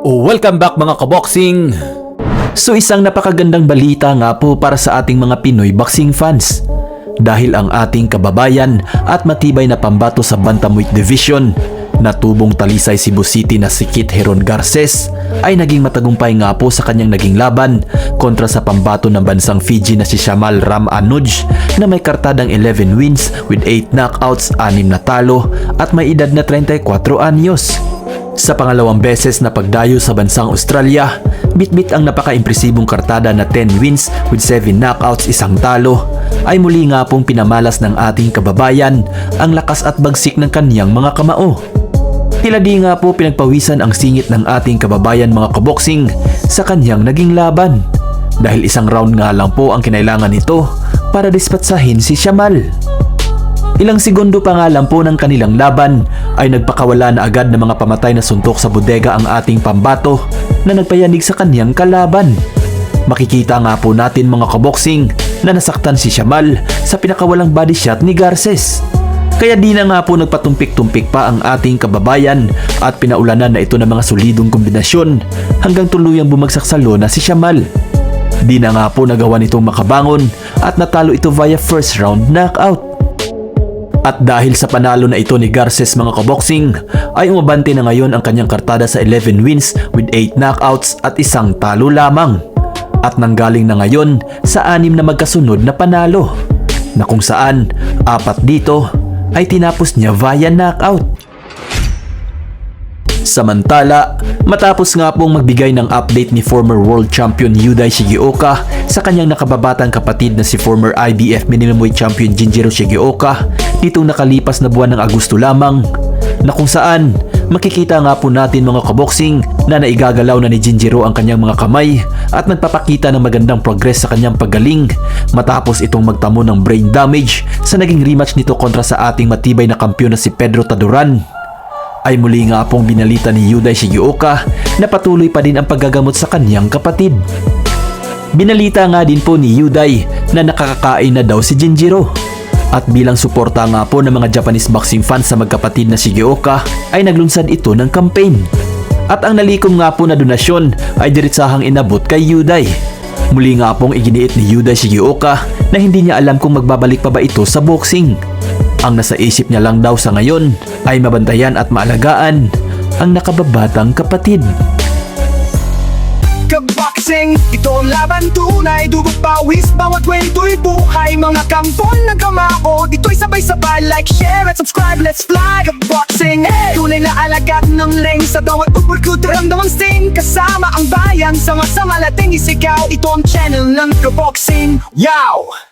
Welcome back mga kaboxing! So isang napakagandang balita nga po para sa ating mga Pinoy boxing fans. Dahil ang ating kababayan at matibay na pambato sa Bantamweight Division na tubong talisay Cebu City na si Kit Heron Garces ay naging matagumpay nga po sa kanyang naging laban kontra sa pambato ng bansang Fiji na si Shamal Ram Anuj na may kartadang 11 wins with 8 knockouts, 6 na talo at may edad na 34 anyos. Sa pangalawang beses na pagdayo sa bansang Australia, bitbit ang napaka-impresibong kartada na 10 wins with 7 knockouts isang talo ay muli nga pong pinamalas ng ating kababayan ang lakas at bagsik ng kanyang mga kamao. Tila di nga po pinagpawisan ang singit ng ating kababayan mga kaboksing sa kanyang naging laban dahil isang round nga lang po ang kinailangan nito para dispatsahin si Shamal. Ilang segundo pa nga lang po ng kanilang laban ay nagpakawala na agad ng mga pamatay na suntok sa bodega ang ating pambato na nagpayanig sa kanyang kalaban. Makikita nga po natin mga kaboksing na nasaktan si Shamal sa pinakawalang body shot ni Garces. Kaya di na nga po nagpatumpik-tumpik pa ang ating kababayan at pinaulanan na ito ng mga solidong kombinasyon hanggang tuluyang bumagsak sa lona si Shamal. Di na nga po nagawa nitong makabangon at natalo ito via first round knockout. At dahil sa panalo na ito ni Garces mga kaboksing, ay umabante na ngayon ang kanyang kartada sa 11 wins with 8 knockouts at isang talo lamang. At nanggaling na ngayon sa anim na magkasunod na panalo, na kung saan apat dito ay tinapos niya via knockout. Samantala, matapos nga pong magbigay ng update ni former world champion Yuday Shigioka sa kanyang nakababatang kapatid na si former IBF minimum champion Jinjiro Shigioka nitong nakalipas na buwan ng Agosto lamang na kung saan makikita nga po natin mga kaboksing na naigagalaw na ni Jinjiro ang kanyang mga kamay at nagpapakita ng magandang progress sa kanyang paggaling matapos itong magtamo ng brain damage sa naging rematch nito kontra sa ating matibay na kampiyon na si Pedro Taduran ay muli nga pong binalita ni Yuday Shigioka na patuloy pa din ang paggagamot sa kanyang kapatid. Binalita nga din po ni Yuday na nakakakain na daw si Jinjiro. At bilang suporta nga po ng mga Japanese boxing fans sa magkapatid na Shigioka ay naglunsad ito ng campaign. At ang nalikom nga po na donasyon ay diritsahang inabot kay Yuday. Muli nga pong iginiit ni Yuday Shigioka na hindi niya alam kung magbabalik pa ba ito sa boxing. Ang nasa isip niya lang daw sa ngayon ay mabantayan at maalagaan ang nakababatang kapatid. Kaboxing, ito ang laban tunay Dugog pawis, bawat kwento'y buhay Mga kampon ng kamao Dito'y sabay-sabay Like, share at subscribe Let's fly Kaboxing hey! Tunay na alagat ng leng Sa bawat upurkut Ramdamang sing Kasama ang bayan Sama-sama nating isigaw Ito ang channel ng Kaboxing Yow!